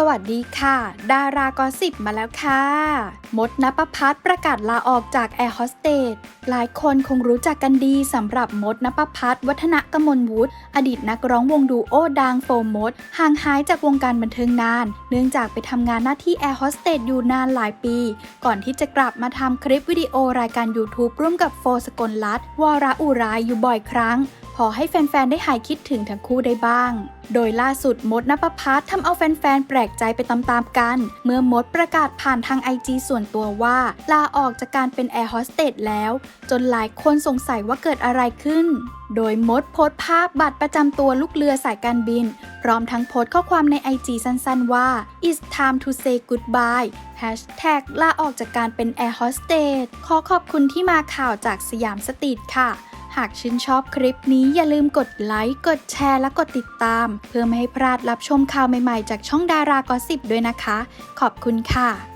สวัสดีค่ะ ดารากอสิบมาแล้วค่ะ มดนปพัฒประกาศลาออกจากแอร์โฮสเตสหลายคนคงรู้จักกันดีสำหรับมดนปพัฒวัฒนกมลวุฒิอดีตนักร้องวงดูโอดังโฟมมดห่างหายจากวงการบันเทิงนาน เนื่องจากไปทำงานหน้าที่แอร์โฮสเตสอยู่นานหลายปี ก่อนที่จะกลับมาทำคลิปวิดีโอรายการ YouTube ร่วมกับโฟสกลรัตน์วรอุรายอยู่บ่อยครั้ง พอให้แฟน ๆ ได้หายคิดถึงทั้งคู่ได้บ้าง โดยล่าสุดมดนปพัฒน์ทำเอาแฟน ๆ แปลกใจไปตามๆกัน เมื่อมดประกาศผ่านทางไอจีส่วนตัวว่า ลาออกจากการเป็นแอร์โฮสเตสแล้ว จนหลายคนสงสัยว่าเกิดอะไรขึ้น โดยมดโพสภาพบัตรประจำตัวลูกเรือสายการบิน พร้อมทั้งโพสข้อความในไอจีสั้น ๆ ว่า it's time to say goodbye ลาออกจากการเป็นแอร์โฮสเตสขอขอบคุณที่มาข่าวจากสยามสตรีทค่ะ หากชื่นชอบคลิปนี้อย่าลืมกดไลค์ กดแชร์ และกดติดตาม เพื่อไม่ให้พลาดรับชมข่าวใหม่ๆ จากช่องดารากอสิบด้วยนะคะ ขอบคุณค่ะ